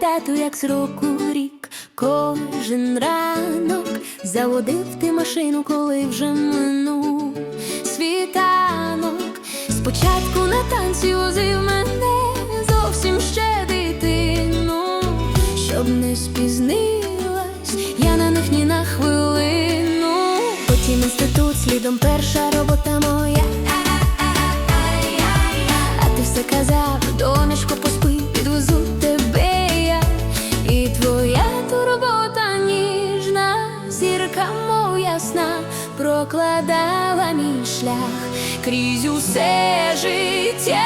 тату, як з року рік, кожен ранок заводив ти машину, коли вже минув світанок. Спочатку на танці возив мене зовсім ще дитину, щоб не спізнилась, я на них ні на хвилину. Потім інститут слідом перша робота моя. Зірка моя сна прокладала мій шлях крізь усе життя.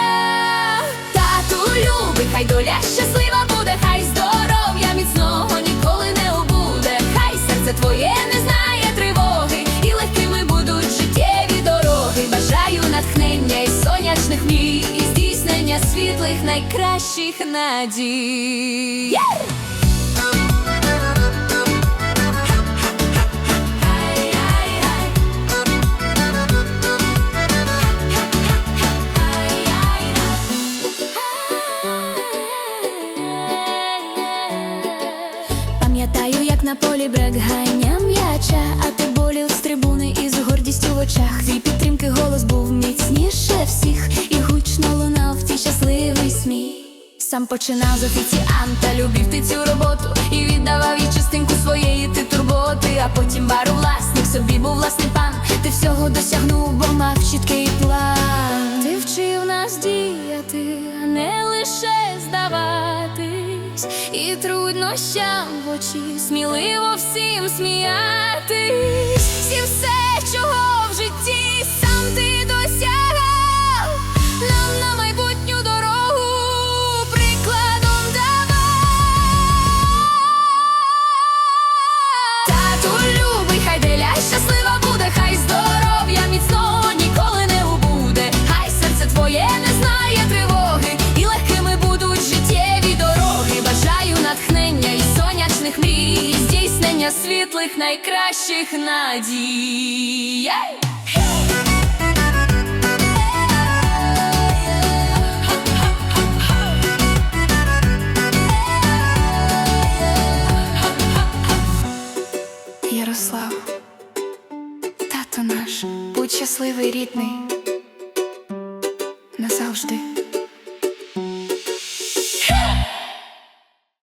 Тату любий, хай доля щаслива буде, хай здоров'я міцного ніколи не убуде. Хай серце твоє не знає тривоги, і легкими будуть життєві дороги. Бажаю натхнення і сонячних мрій, і здійснення світлих найкращих надій. Пам'ятаю, як на полі брак ганяв м'яча, а ти болів з трибуни із гордістю в очах. Твій підтримки голос був міцніше всіх, і гучно лунав в ті щасливий сміх. Сам починав з офіціанта, любив ти цю роботу і віддавав їй частинку своєї ти турботи, а потім бару власник собі був власний пан. Ти всього досягнув, бо мав чіткий план. І труднощам в очі сміливо всім сміятись. світлих найкращих надій. Ей! Ярослав, тато наш, будь щасливий рідний назавжди.